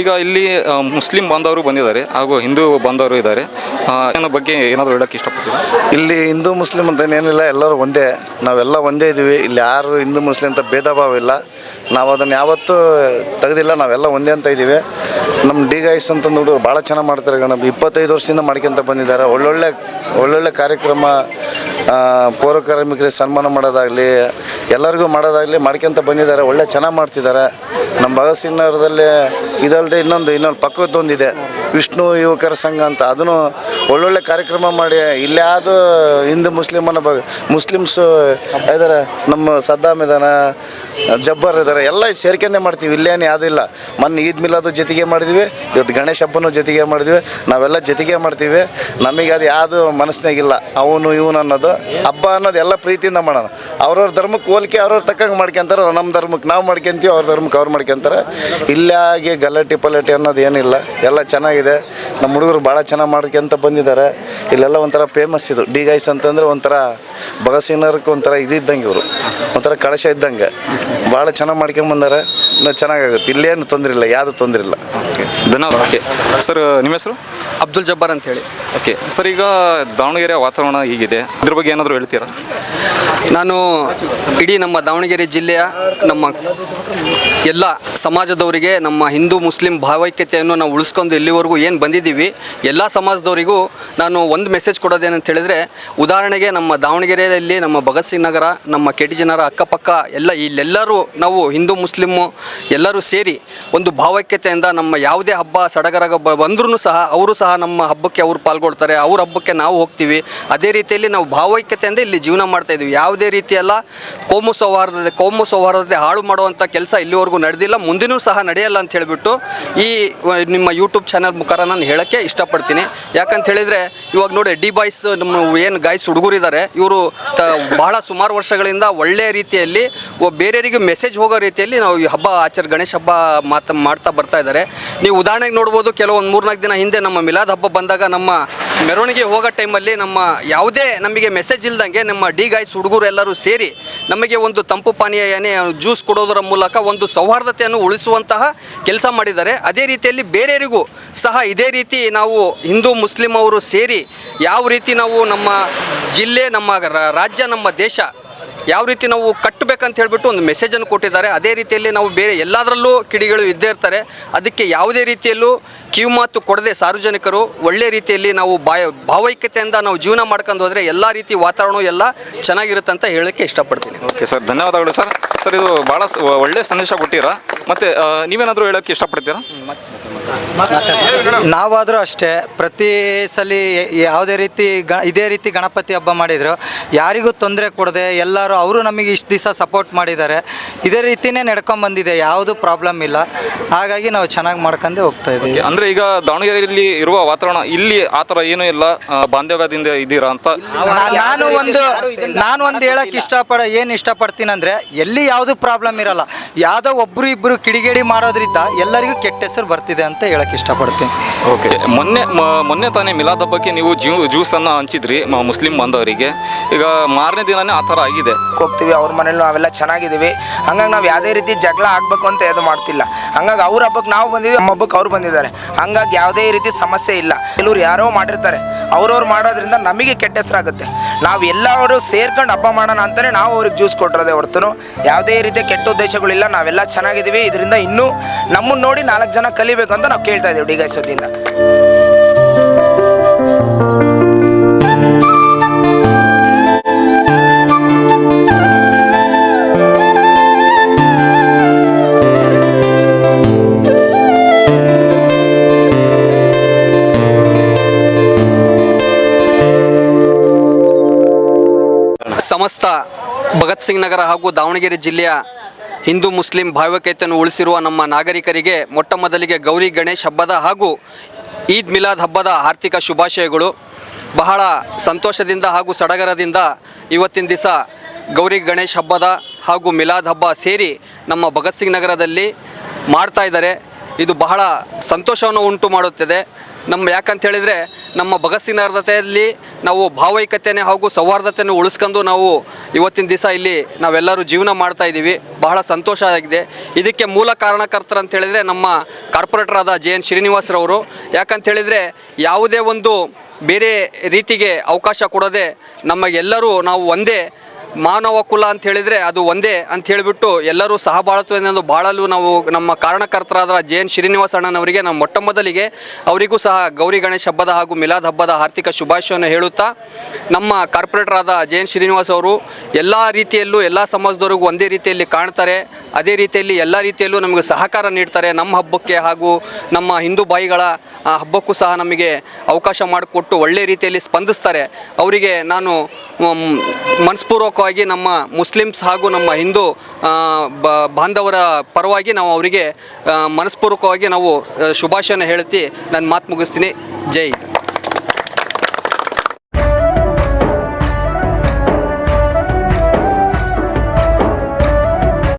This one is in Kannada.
ಈಗ ಇಲ್ಲಿ ಮುಸ್ಲಿಂ ಬಾಂಧವರು ಬಂದಿದ್ದಾರೆ ಹಾಗೂ ಹಿಂದೂ ಬಾಂಧವರು ಇದ್ದಾರೆ. ಅನ್ನೋ ಬಗ್ಗೆ ಏನಾದರೂ ಹೇಳಕ್ಕೆ ಇಷ್ಟಪಡ್ತೀವಿ ಇಲ್ಲಿ ಹಿಂದೂ ಮುಸ್ಲಿಂ ಅಂತ ಏನಿಲ್ಲ, ಎಲ್ಲರೂ ಒಂದೇ. ನಾವೆಲ್ಲ ಒಂದೇ ಇದ್ದೀವಿ ಇಲ್ಲಿ ಯಾರು ಹಿಂದೂ ಮುಸ್ಲಿಂ ಅಂತ ಭೇದ ಭಾವ ಇಲ್ಲ. ನಾವು ಅದನ್ನು ಯಾವತ್ತೂ ತೆಗೆದಿಲ್ಲ, ನಾವೆಲ್ಲ ಒಂದೇ ಅಂತ ಇದ್ದೀವಿ ನಮ್ಮ ಡಿ ಗೈಸ್ ಅಂತ ಹುಡುಗರು ಭಾಳ ಚೆನ್ನಾಗಿ ಮಾಡ್ತಾರೆ. ನಮ್ಮ ಇಪ್ಪತ್ತೈದು ವರ್ಷದಿಂದ ಮಾಡ್ಕೊಂತ ಬಂದಿದ್ದಾರೆ. ಒಳ್ಳೊಳ್ಳೆ ಒಳ್ಳೊಳ್ಳೆ ಕಾರ್ಯಕ್ರಮ ಪೌರ ಕಾರ್ಮಿಕರಿಗೆ ಸನ್ಮಾನ ಮಾಡೋದಾಗಲಿ, ಎಲ್ಲರಿಗೂ ಮಾಡೋದಾಗಲಿ ಮಾಡ್ಕೊಂತ ಬಂದಿದ್ದಾರೆ. ಒಳ್ಳೆ ಚೆನ್ನಾಗಿ ಮಾಡ್ತಿದ್ದಾರೆ. ನಮ್ಮ ಭಗತ್ ಸಿಂಗ್ ನಗರದಲ್ಲಿ ಇದಲ್ಲದೆ ಇನ್ನೊಂದು ಇನ್ನೊಂದು ಪಕ್ಕದೊಂದಿದೆ. ವಿಷ್ಣು ಯುವಕರ ಸಂಘ ಅಂತ. ಅದನ್ನು ಒಳ್ಳೊಳ್ಳೆ ಕಾರ್ಯಕ್ರಮ ಮಾಡಿ ಇಲ್ಲಾದು ಹಿಂದೂ ಮುಸ್ಲಿಮನ ಬ ಮುಸ್ಲಿಮ್ಸು, ಇದಾರೆ, ನಮ್ಮ ಸದ್ದಾಮ್ ಇದಾನ, ಜಬ್ಬರ್ ಇದ್ದಾರೆ ಎಲ್ಲ ಸೇರ್ಕೊಂಡೆ ಮಾಡ್ತೀವಿ, ಇಲ್ಲೇನು ಯಾವುದಿಲ್ಲ. ಮೊನ್ನೆ ಈದ್ ಮಿಲಾದು ಜೊತೆಗೆ ಮಾಡಿದ್ವಿ, ಇವತ್ತು ಗಣೇಶ ಹಬ್ಬನೂ ಜೊತೆಗೆ ಮಾಡಿದ್ವಿ, ನಾವೆಲ್ಲ ಜೊತೆಗೆ ಮಾಡ್ತೀವಿ. ನಮಗೆ ಅದು ಯಾವುದು ಮನಸ್ಸಿನಾಗಿಲ್ಲ ಅವನು ಇವನು ಅನ್ನೋದು, ಹಬ್ಬ ಅನ್ನೋದು ಎಲ್ಲ ಪ್ರೀತಿಯಿಂದ ಮಾಡೋಣ. ಅವ್ರವ್ರ ಧರ್ಮಕ್ಕೆ ಹೋಲಿಕೆ, ಅವ್ರವ್ರ ತಕ್ಕಂಗೆ ಮಾಡ್ಕೊಂತಾರೆ, ನಮ್ಮ ಧರ್ಮಕ್ಕೆ ನಾವು ಮಾಡ್ಕೊಂತೀವಿ, ಅವ್ರ ಧರ್ಮಕ್ಕೆ ಅವ್ರು ಮಾಡ್ಕೊಂತಾರೆ. ಇಲ್ಲಾಗೆ ಗಲಾಟೆ ಪಲಾಟೆ ಅನ್ನೋದು ಏನಿಲ್ಲ, ಎಲ್ಲ ಚೆನ್ನಾಗಿದೆ. ನಮ್ಮ ಹುಡುಗರು ಭಾಳ ಚೆನ್ನಾಗಿ ಮಾಡ್ಕೊಂತ ಬಂದಿದ್ದಾರೆ. ಇಲ್ಲೆಲ್ಲ ಒಂಥರ ಫೇಮಸ್ ಇದು. ಡಿ ಗೈಸ್ ಅಂತಂದ್ರೆ ಒಂಥರ ಭಗತ್ ಸಿಂಗ್ನವ್ರಿಗೆ ಒಂಥರ ಇದ್ದಂಗೆ ಇವರು. ಒಂಥರ ಕಳಶ ಇದ್ದಂಗೆ. ಭಾಳ ಚೆನ್ನಾಗಿ ಮಾಡ್ಕೊಂಬಂದಾರೆ ಇನ್ನೂ ಚೆನ್ನಾಗಾಗುತ್ತೆ. ಇಲ್ಲೇನು ತೊಂದರೆ ಇಲ್ಲ. ಯಾವುದು ತೊಂದರೆ ಇಲ್ಲ. ಓಕೆ ಧನ್ಯವಾದ. ಓಕೆ ಸರ್ ನಿಮ್ಮ ಹೆಸರು? ಅಬ್ದುಲ್ ಜಬ್ಬಾರ್ ಅಂತೇಳಿ ಓಕೆ ಸರ್ ಈಗ ದಾವಣಗೆರೆ ವಾತಾವರಣ ಹೀಗಿದೆ. ಇದ್ರ ಬಗ್ಗೆ ಏನಾದರೂ ಹೇಳ್ತೀರಾ? ನಾನು ಇಡೀ ನಮ್ಮ ದಾವಣಗೆರೆ ಜಿಲ್ಲೆಯ ನಮ್ಮ ಎಲ್ಲ ಸಮಾಜದವರಿಗೆ, ನಮ್ಮ ಹಿಂದೂ ಮುಸ್ಲಿಂ ಭಾವೈಕ್ಯತೆಯನ್ನು ನಾವು ಉಳಿಸ್ಕೊಂಡು ಇಲ್ಲಿವರೆಗೂ ಏನು ಬಂದಿದ್ದೀವಿ, ಎಲ್ಲ ಸಮಾಜದವರಿಗೂ ನಾನು ಒಂದು ಮೆಸೇಜ್ ಕೊಡೋದೇನಂತ ಹೇಳಿದರೆ, ಉದಾಹರಣೆಗೆ ನಮ್ಮ ದಾವಣಗೆರೆಯಲ್ಲಿ ನಮ್ಮ ಭಗತ್ ಸಿಂಗ್ ನಗರ, ನಮ್ಮ ಕೆ ಟಿ ಜನರ ಅಕ್ಕಪಕ್ಕ, ಎಲ್ಲ ಇಲ್ಲೆಲ್ಲರೂ ನಾವು ಹಿಂದೂ ಮುಸ್ಲಿಮ್ಮು ಎಲ್ಲರೂ ಸೇರಿ ಒಂದು ಭಾವೈಕ್ಯತೆಯಿಂದ ನಮ್ಮ ಯಾವುದೇ ಹಬ್ಬ, ಸಡಗರ ಬಂದ್ರೂ ಸಹ ಅವರು ಸಹ ನಮ್ಮ ಹಬ್ಬಕ್ಕೆ ಅವರು ಪಾಲ್ಗೊಳ್ತಾರೆ, ಅವ್ರ ಹಬ್ಬಕ್ಕೆ ನಾವು ಹೋಗ್ತೀವಿ. ಅದೇ ರೀತಿಯಲ್ಲಿ ನಾವು ಭಾವೈಕ್ಯತೆಯಿಂದ ಇಲ್ಲಿ ಜೀವನ ಮಾಡ್ತಾ ಇದ್ದೀವಿ. ಯಾವುದೇ ರೀತಿಯಲ್ಲ ಕೋಮು ಸೌಹಾರ್ದತೆ ಕೋಮು ಸೌಹಾರ್ದತೆ ಹಾಳು ಮಾಡುವಂಥ ಕೆಲಸ ಇಲ್ಲಿವರೆಗೂ ನಡೆದಿಲ್ಲ. ಮುಂದಿನೂ ಸಹ ನಡೆಯಲ್ಲ ಅಂತ ಹೇಳಿಬಿಟ್ಟು ಈ ನಿಮ್ಮ ಯೂಟ್ಯೂಬ್ ಚಾನಲ್ ಮುಖಾರ ನಾನು ಹೇಳೋಕ್ಕೆ ಇಷ್ಟಪಡ್ತೀನಿ. ಯಾಕಂತ ಹೇಳಿದರೆ, ಇವಾಗ ನೋಡಿ ಡಿ ಬಾಯ್ಸ್ ನಮ್ಮ ಏನು ಗಾಯ್ಸ್ ಹುಡುಗರಿದ್ದಾರೆ, ಇವರು ತ, ಬಹಳ ಸುಮಾರು ವರ್ಷಗಳಿಂದ ಒಳ್ಳೆಯ ರೀತಿಯಲ್ಲಿ ಬೇರೆಯವರಿಗೆ ಮೆಸೇಜ್ ಹೋಗೋ ರೀತಿಯಲ್ಲಿ ನಾವು ಈ ಹಬ್ಬ ಆಚರ್, ಗಣೇಶ ಹಬ್ಬ ಮಾತ, ಮಾಡ್ತಾ ಬರ್ತಾ ಇದ್ದಾರೆ. ನೀವು ಉದಾಹರಣೆಗೆ ನೋಡ್ಬೋದು, ಕೆಲವೊಂದು ಮೂರ್ನಾಲ್ಕು ದಿನ ಹಿಂದೆ ನಮ್ಮ ಮಿಲಾದ್ ಹಬ್ಬ ಬಂದಾಗ ನಮ್ಮ ಮೆರವಣಿಗೆ ಹೋಗೋ ಟೈಮಲ್ಲಿ ನಮ್ಮ ಯಾವುದೇ ನಮಗೆ ಮೆಸೇಜ್ ಇಲ್ದಂಗೆ ನಮ್ಮ ಡಿ ಗಾಯ್ಸ್ ಹುಡುಗರು ಎಲ್ಲರೂ ಸೇರಿ ನಮಗೆ ಒಂದು ತಂಪು ಪಾನೀಯ ಏನೇ ಜ್ಯೂಸ್ ಕೊಡೋದರ ಮೂಲಕ ಒಂದು ಸೌಹಾರ್ದತೆಯನ್ನು ಉಳಿಸುವಂತಹ ಕೆಲಸ ಮಾಡಿದ್ದಾರೆ. ಅದೇ ರೀತಿಯಲ್ಲಿ ಬೇರೆಯವರಿಗೂ ಸಹ ಇದೇ ರೀತಿ ನಾವು ಹಿಂದೂ, ಮುಸ್ಲಿಂ ಅವರು ಸೇರಿ ಯಾವ ರೀತಿ ನಾವು ನಮ್ಮ ಜಿಲ್ಲೆ, ನಮ್ಮ ರಾಜ್ಯ, ನಮ್ಮ ದೇಶ ಯಾವ ರೀತಿ ನಾವು ಕಟ್ಟಬೇಕಂತ ಹೇಳಿಬಿಟ್ಟು ಒಂದು ಮೆಸೇಜನ್ನು ಕೊಟ್ಟಿದ್ದಾರೆ. ಅದೇ ರೀತಿಯಲ್ಲಿ ನಾವು ಬೇರೆ ಎಲ್ಲದರಲ್ಲೂ ಕಿಡಿಗಳು ಇದ್ದೇ ಇರ್ತಾರೆ. ಅದಕ್ಕೆ ಯಾವುದೇ ರೀತಿಯಲ್ಲೂ ಕಿವಿಮಾತು ಕೊಡದೆ ಸಾರ್ವಜನಿಕರು ಒಳ್ಳೆ ರೀತಿಯಲ್ಲಿ ನಾವು ಬಾಯ ಭಾವೈಕ್ಯತೆಯಿಂದ ನಾವು ಜೀವನ ಮಾಡ್ಕೊಂಡು ಹೋದರೆ ಎಲ್ಲ ರೀತಿ ವಾತಾವರಣ ಎಲ್ಲ ಚೆನ್ನಾಗಿರುತ್ತೆ ಅಂತ ಹೇಳೋಕ್ಕೆ ಇಷ್ಟಪಡ್ತೀನಿ. ಓಕೆ ಸರ್ ಧನ್ಯವಾದಗಳು ಸರ್. ಸರ್ ಇದು ಭಾಳ ಸ- ಒಳ್ಳೆ ಸಂದೇಶ ಕೊಟ್ಟಿರಾ. ಮತ್ತು ನೀವೇನಾದರೂ ಹೇಳೋಕ್ಕೆ ಇಷ್ಟಪಡ್ತೀರಾ? ನಾವಾದರೂ ಅಷ್ಟೇ ಪ್ರತಿ ಸಲ ಯಾವುದೇ ರೀತಿ ಗ ಇದೇ ರೀತಿ ಗಣಪತಿ ಹಬ್ಬ ಮಾಡಿದರು ಯಾರಿಗೂ ತೊಂದರೆ ಕೊಡದೆ ಎಲ್ಲರೂ ಅವರು ನಮಗೆ ಇಷ್ಟು ದಿವಸ ಸಪೋರ್ಟ್ ಮಾಡಿದ್ದಾರೆ. ಇದೇ ರೀತಿನೇ ನಡ್ಕೊಂಬಂದಿದೆ ಯಾವುದೂ ಪ್ರಾಬ್ಲಮ್ ಇಲ್ಲ. ಹಾಗಾಗಿ ನಾವು ಚೆನ್ನಾಗಿ ಮಾಡ್ಕೊಂಡೇ ಹೋಗ್ತಾ ಇದ್ದೀವಿ ಅಂದ್ರೆ ಈಗ ದಾವಣಗೆರೆಯಲ್ಲಿ ಇರುವ ವಾತಾವರಣ ಇಲ್ಲಿ ಆತರ ಥರ ಏನೂ ಇಲ್ಲ ಆ, ಬಾಂಧವ್ಯದಿಂದ ಇದ್ದೀರಾ ಅಂತ? ನಾ- ನಾನು ಒಂದು ನಾನು ಒಂದು ಹೇಳಕ್ ಇಷ್ಟಪಡ ಏನು ಇಷ್ಟಪಡ್ತೀನಿ ಅಂದ್ರೆ ಎಲ್ಲಿ ಯಾವುದು ಪ್ರಾಬ್ಲಮ್ ಇರಲ್ಲ. ಯಾವುದೋ ಒಬ್ರು ಇಬ್ರು ಕಿಡಿಗೇಡಿ ಮಾಡೋದ್ರಿಂದ ಎಲ್ಲರಿಗೂ ಕೆಟ್ಟ ಹೆಸರು ಬರ್ತಿದೆ ಅಂತ ಹೇಳಕ್ ಇಷ್ಟಪಡ್ತೀನಿ. ಓಕೆ ಮೊನ್ನೆ ಮ- ಮೊನ್ನೆ ತಾನೇ ಮಿಲಾದ್ ಹಬ್ಬಕ್ಕೆ ನೀವು ಜ್ಯೂ ಅನ್ನ ಹಂಚಿದ್ರಿ ಮ- ಮುಸ್ಲಿಂ ಬಾಂಧವರಿಗೆ. ಈಗ ಮಾರನೇ ದಿನನೇ ಆ ಥರ ಆಗಿದೆ. ಹೋಗ್ತೀವಿ ಅವ್ರ ಮನೇಲಿ ನಾವೆಲ್ಲ ಚೆನ್ನಾಗಿದ್ದೀವಿ. ಹಂಗಾಗಿ ನಾವು ಯಾವುದೇ ರೀತಿ ಜಗಳ ಆಗಬೇಕು ಅಂತ ಇದು ಮಾಡ್ತಿಲ್ಲ. ಹಂಗಾಗಿ ಅವ್ರ ಹಬ್ಬಕ್ಕೆ ನಾವು ಬಂದಿದ್ದೀವಿ ನಮ್ಮ ಹಬ್ಬಕ್ಕೆ ಅವ್ರು ಬಂದಿದ್ದಾರೆ. ಹಂಗಾಗಿ ಯಾವುದೇ ರೀತಿ ಸಮಸ್ಯೆ ಇಲ್ಲ. ಕೆಲವ್ರು ಯಾರೋ ಮಾಡಿರ್ತಾರೆ. ಅವ್ರವ್ರು ಮಾಡೋದ್ರಿಂದ ನಮಗೆ ಕೆಟ್ಟ ಹೆಸರಾಗುತ್ತೆ. ನಾವು ಎಲ್ಲರೂ ಸೇರ್ಕೊಂಡು ಹಬ್ಬ ಮಾಡೋಣ ಅಂತಲೇ ನಾವು ಅವ್ರಿಗೆ ಜ್ಯೂಸ್ ಕೊಟ್ಟಿರೋದೇ ಹೊರತು. ಯಾವುದೇ ರೀತಿಯ ಕೆಟ್ಟ ಉದ್ದೇಶಗಳಿಲ್ಲ ನಾವೆಲ್ಲ ಚೆನ್ನಾಗಿದ್ದೀವಿ. ಇದರಿಂದ ಇನ್ನೂ ನಮ್ಮನ್ನು ನೋಡಿ ನಾಲ್ಕು ಜನ ಕಲಿಬೇಕು ಅಂತ ನಾವು ಕೇಳ್ತಾ ಇದ್ದೀವಿ ಡಿಗೈ ಸದ್ದಿಂದ ಸಮಸ್ತ ಭಗತ್ ಸಿಂಗ್ ನಗರ ಹಾಗೂ ದಾವಣಗೆರೆ ಜಿಲ್ಲೆಯ ಹಿಂದೂ ಮುಸ್ಲಿಂ ಭಾವೈಕ್ಯತೆಯನ್ನು ಉಳಿಸಿರುವ ನಮ್ಮ ನಾಗರಿಕರಿಗೆ ಮೊಟ್ಟ ಮೊದಲಿಗೆ ಗೌರಿ ಗಣೇಶ್ ಹಬ್ಬದ ಹಾಗೂ ಈದ್ ಮಿಲಾದ್ ಹಬ್ಬದ ಆರ್ಥಿಕ ಶುಭಾಶಯಗಳು. ಬಹಳ ಸಂತೋಷದಿಂದ ಹಾಗೂ ಸಡಗರದಿಂದ ಇವತ್ತಿನ ದಿವಸ ಗೌರಿ ಗಣೇಶ್ ಹಬ್ಬದ ಹಾಗೂ ಮಿಲಾದ್ ಹಬ್ಬ ಸೇರಿ ನಮ್ಮ ಭಗತ್ ಸಿಂಗ್ ನಗರದಲ್ಲಿ ಮಾಡ್ತಾ ಇದ್ದಾರೆ. ಇದು ಬಹಳ ಸಂತೋಷವನ್ನು ಉಂಟು ಮಾಡುತ್ತದೆ. ನಮ್ಮ ಯಾಕಂತ ಹೇಳಿದರೆ ನಮ್ಮ ಭಗಸ್ಸಿನಾರ್ಧತೆಯಲ್ಲಿ ನಾವು ಭಾವೈಕ್ಯತೆಯೇ ಹಾಗೂ ಸೌಹಾರ್ದತೆಯನ್ನು ಉಳಿಸ್ಕೊಂಡು ನಾವು ಇವತ್ತಿನ ದಿವಸ ಇಲ್ಲಿ ನಾವೆಲ್ಲರೂ ಜೀವನ ಮಾಡ್ತಾ ಇದ್ದೀವಿ. ಬಹಳ ಸಂತೋಷ ಆಗಿದೆ. ಇದಕ್ಕೆ ಮೂಲ ಕಾರಣಕರ್ತರು ಅಂತ ಹೇಳಿದರೆ ನಮ್ಮ ಕಾರ್ಪೊರೇಟರ್ ಆದ ಜೆ ಎನ್ ಶ್ರೀನಿವಾಸರವರು. ಯಾಕಂತ ಹೇಳಿದರೆ ಯಾವುದೇ ಒಂದು ಬೇರೆ ರೀತಿಗೆ ಅವಕಾಶ ಕೊಡದೆ ನಮಗೆಲ್ಲರೂ ನಾವು ಒಂದೇ ಮಾನವ ಕುಲ ಅಂತ ಹೇಳಿದರೆ ಅದು ಒಂದೇ ಅಂತ ಹೇಳಿಬಿಟ್ಟು ಎಲ್ಲರೂ ಸಹಬಾಳತ್ವವನ್ನು ಬಾಳಲು ನಾವು ನಮ್ಮ ಕಾರಣಕರ್ತರಾದ ಜೆ ಎನ್ ಶ್ರೀನಿವಾಸ ಅಣ್ಣನವರಿಗೆ ನಾವು ಮೊಟ್ಟ ಮೊದಲಿಗೆ ಅವರಿಗೂ ಸಹ ಗೌರಿ ಗಣೇಶ ಹಬ್ಬದ ಹಾಗೂ ಮಿಲಾದ್ ಹಬ್ಬದ ಆರ್ಥಿಕ ಶುಭಾಶಯವನ್ನು ಹೇಳುತ್ತಾ, ನಮ್ಮ ಕಾರ್ಪೊರೇಟರ್ ಆದ ಜೆ ಎನ್ ಶ್ರೀನಿವಾಸ್ ಅವರು ಎಲ್ಲ ರೀತಿಯಲ್ಲೂ ಎಲ್ಲ ಸಮಾಜದವರಿಗೂ ಒಂದೇ ರೀತಿಯಲ್ಲಿ ಕಾಣ್ತಾರೆ. ಅದೇ ರೀತಿಯಲ್ಲಿ ಎಲ್ಲ ರೀತಿಯಲ್ಲೂ ನಮಗೆ ಸಹಕಾರ ನೀಡ್ತಾರೆ ನಮ್ಮ ಹಬ್ಬಕ್ಕೆ ಹಾಗೂ ನಮ್ಮ ಹಿಂದೂ ಬಾಯಿಗಳ ಹಬ್ಬಕ್ಕೂ ಸಹ ನಮಗೆ ಅವಕಾಶ ಮಾಡಿಕೊಟ್ಟು ಒಳ್ಳೆ ರೀತಿಯಲ್ಲಿ ಸ್ಪಂದಿಸ್ತಾರೆ. ಅವರಿಗೆ ನಾನು ಮನಸ್ಪೂರ್ವಕವಾಗಿ ನಮ್ಮ ಮುಸ್ಲಿಮ್ಸ್ ಹಾಗೂ ನಮ್ಮ ಹಿಂದೂ ಬಾಂಧವರ ಪರವಾಗಿ ನಾವು ಅವರಿಗೆ ಮನಸ್ಪೂರ್ವಕವಾಗಿ ನಾವು ಶುಭಾಶಯನ ಹೇಳ್ತಿ ನಾನು ಮಾತು ಮುಗಿಸ್ತೀನಿ. ಜೈ